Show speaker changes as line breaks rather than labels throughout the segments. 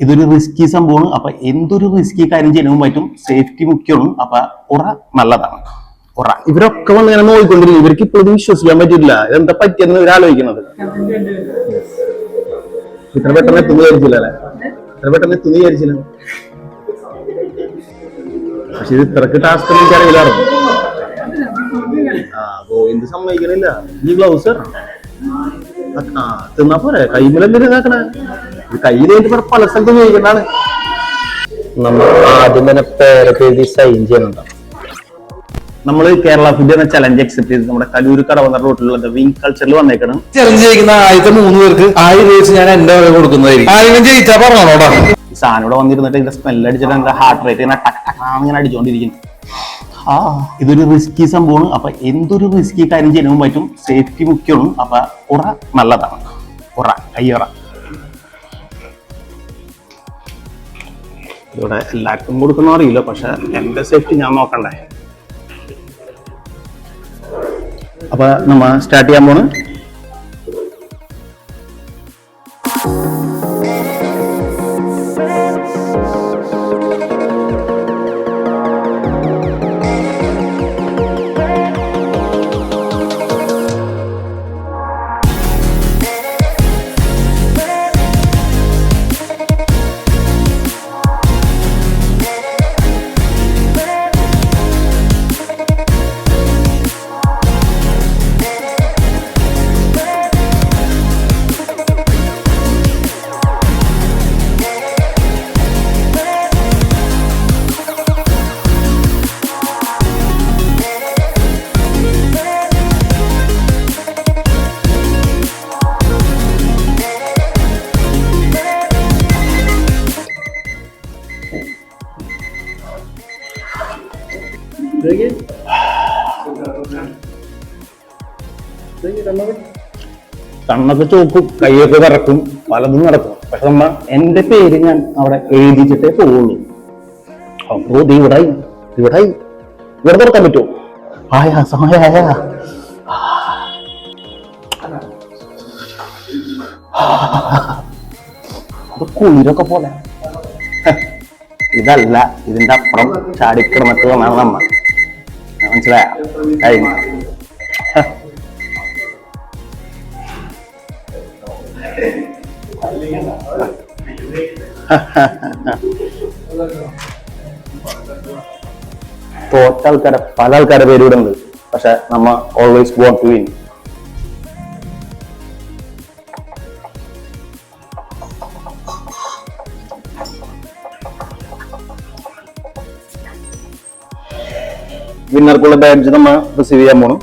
ഇതൊരു റിസ്കി സംഭവമാണ്. അപ്പൊ എന്തൊരു റിസ്കി കാര്യം ചെയ്യാനും പറ്റും സേഫ്റ്റി മുഖ്യമാണ്. അപ്പൊ ഉറ നല്ലതാണ്. ഉറ. ഇവരൊക്കെ വന്ന് ഇങ്ങനെ നോക്കിക്കൊണ്ടിരിക്കും ഇവർക്ക് ഇപ്പോഴും വിശ്വസിക്കാൻ പറ്റില്ല ഇതെന്താ പറ്റിയെന്ന് ഇവർ ആലോചിക്കുന്നത്? ഇത്ര പെട്ടെന്ന് എത്തുന്ന വിചാരിച്ചില്ല അല്ലെ? ഇത്ര പെട്ടെന്ന് എത്തുന്ന വിചാരിച്ചില്ല. പക്ഷെ ഇത് ഇത്രക്ക് ടാസ്ക് എനിക്ക് അറിയില്ല ആ ഗോവിന്ദ് സമ്മതിക്കണില്ല. ഈ ഗ്ലൗസ് ആ തിന്നാ പോരെ. കൈമലെന്തിനാക്കണേ കയ്യിൽ കഴിഞ്ഞിട്ട് പല സ്ഥലത്തും നമ്മൾ ആദ്യം തന്നെ പേരൊക്കെ എഴുതി സൈൻ ചെയ്യുന്നുണ്ട് നമ്മൾ കേരള ഫുഡ് എന്ന ചലഞ്ച് അക്സെപ്റ്റ് ചെയ്ത് നമ്മുടെ കലൂർ കടവന്ന റോട്ടിലുള്ള വിങ് കൾച്ചറിൽ വന്നേക്കണം.
ചലഞ്ച് ചെയ്യുന്ന ആദ്യത്തെ മൂന്ന് പേർക്ക് ആയിരം രൂപ ഞാൻ എന്റെ വക കൊടുക്കുന്നതായിരിക്കും. ആരെങ്കിലും ജയിച്ചാ പറഞ്ഞോടാ
ഈ സാധനം ഇവിടെ വന്നിരുന്നിട്ട് ഇതിന്റെ സ്മെല്ല് അടിച്ചിട്ട് എന്റെ ഹാർട്ട് റേറ്റ് ഇങ്ങനെ ടക്ക് ടക്കാന്ന് ഇങ്ങനെ അടിച്ചുകൊണ്ടിരിക്കുന്നു ആ ഇതൊരു റിസ്കി സംഭവമാണ്. അപ്പൊ എന്തൊരു റിസ്കി കാര്യം ചെയ്യാനും പറ്റും സേഫ്റ്റി മുഖ്യമാണ്. അപ്പൊ ഉറ നല്ലതാണ്. ഉറ കയ്യുറ. ഇവിടെ എല്ലാവർക്കും കൊടുക്കുന്ന അറിയില്ല പക്ഷെ എന്റെ സേഫ്റ്റി ഞാൻ നോക്കണ്ടേ? അപ്പൊ നമ്മ സ്റ്റാർട്ട് ചെയ്യാൻ പോണ്. കണ്ണൊക്കെ ചോക്കും കൈയൊക്കെ വിറക്കും പലതും നടക്കും. പക്ഷെ നമ്മ എന്റെ പേര് ഞാൻ അവിടെ എഴുതിച്ചിട്ടേ പോവുള്ളൂ. അപ്പോ ഇത് ഇവിടായി ഇവിടെ തുറക്കാൻ പറ്റുമോ ആയാ സഹായ അത് കുളിരൊക്കെ പോലെ. ഇതല്ല ഇതിന്റെ അപ്പുറം ചാടിക്കിടന്നിട്ട് വന്നാണ് നമ്മ. മനസ്സിലായ? കഴിഞ്ഞു. തോറ്റ ആൾക്കാരെ പല ആൾക്കാരുടെ പേര് ഇവിടെ ഉണ്ട് പക്ഷെ നമ്മ ഓൾവേസ് വോണ്ട് ടു വിൻ വിന്നർക്കുള്ള ബാഡ്ജ് നമ്മൾ റിസീവ് ചെയ്യാൻ പോണു.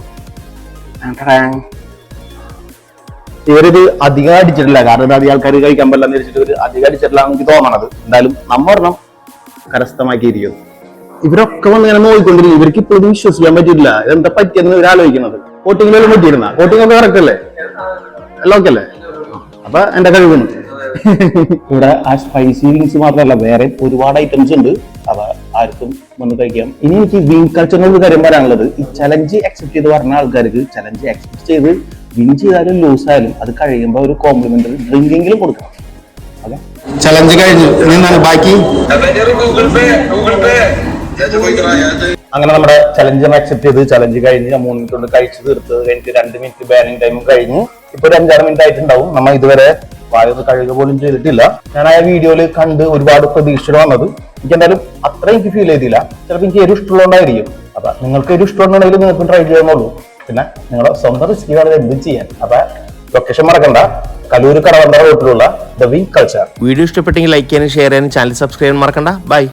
ഇവരിത് അധികം അടിച്ചിട്ടില്ല. കാരണം ഇത് അധികം ആൾക്കാർ കഴിക്കാൻ പറ്റില്ല വെച്ചിട്ട് ഇവർ അധികം അടിച്ചിട്ടില്ല എനിക്ക് തോന്നണത്. എന്തായാലും നമ്മ ഒരെണ്ണം കരസ്ഥമാക്കിയിരിക്കും ഇവരൊക്കെ വന്ന് ഇങ്ങനെ നോക്കിക്കൊണ്ടിരിക്കും ഇവർക്ക് ഇപ്പോഴും വിശ്വസിക്കാൻ പറ്റില്ല ഇതെന്താ പറ്റിയെന്ന് ഇവർ ആലോചിക്കുന്നത്? വോട്ടിങ്ങിലെല്ലാം പറ്റിയിരുന്ന? വോട്ടിംഗ് ഒക്കെ കറക്റ്റ് അല്ലേ? എല്ലാം ഓക്കെ അല്ലേ? അപ്പൊ എന്റെ കഴിവുന്നു ഇവിടെ ആ സ്പൈസി വിങ്സ് മാത്രമല്ല വേറെ ഒരുപാട് ഐറ്റംസ് ഉണ്ട്. ആർക്കും വന്ന് കഴിക്കാം. ഇനി എനിക്ക് വിൻ കൾച്ചറിനോട് കാര്യം പറയാനുള്ളത്. ഈ ചലഞ്ച് അക്സെപ്റ്റ് ചെയ്ത് പറഞ്ഞ ആൾക്കാർക്ക് ചലഞ്ച് അക്സെപ്റ്റ് ചെയ്ത് വിൻ ചെയ്താലും ലൂസ് ആയാലും അത് കഴിയുമ്പോൾ ഒരു കോംപ്ലിമെന്ററി ഡ്രിങ്കെങ്കിലും കൊടുക്കണം. അതെ
ചലഞ്ച് കഴിഞ്ഞു. ബാക്കി?
അങ്ങനെ നമ്മുടെ ചലഞ്ച് അക്സെപ്റ്റ് ചെയ്ത് ചലഞ്ച് കഴിഞ്ഞ് ഞാൻ മൂന്ന് മിനിറ്റ് കൊണ്ട് കഴിച്ചു തീർത്ത് കഴിഞ്ഞിട്ട് രണ്ട് മിനിറ്റ് ബാനിങ് ടൈമും കഴിഞ്ഞ് ഇപ്പൊ ഒരു അഞ്ചാറ് മിനിറ്റ് ആയിട്ടുണ്ടാവും. നമ്മൾ ഇതുവരെ വായൊന്ന് കഴുകുക പോലും ചെയ്തിട്ടില്ല. ഞാൻ ആ വീഡിയോയിൽ കണ്ട് ഒരുപാട് പ്രതീക്ഷകൾ വന്നത്. എനിക്ക് എന്തായാലും അത്ര എനിക്ക് ഫീൽ ചെയ്തില്ല. ചിലപ്പോൾ എനിക്ക് എരിവ് ഇഷ്ടമുള്ളതായിരിക്കും അപ്പൊ നിങ്ങൾക്ക് എരിവ് ഇഷ്ടമുണ്ടെങ്കിൽ നിങ്ങൾക്ക് ട്രൈ ചെയ്യാന്നുള്ളൂ പിന്നെ നിങ്ങളുടെ സ്വന്തം റിസ്ക് കാണുന്നത് എന്തും ചെയ്യാൻ. അപ്പൊ ലൊക്കേഷൻ മറക്കണ്ട. കലൂർ കടവന്ത റോട്ടിലുള്ള ദ വിങ് കൾച്ചർ
വീഡിയോ ഇഷ്ടപ്പെട്ടെങ്കിൽ ലൈക്ക് ചെയ്യാനും ഷെയർ ചെയ്യാനും ചാനൽ സബ്സ്ക്രൈബ് മറക്കണ്ട. ബൈ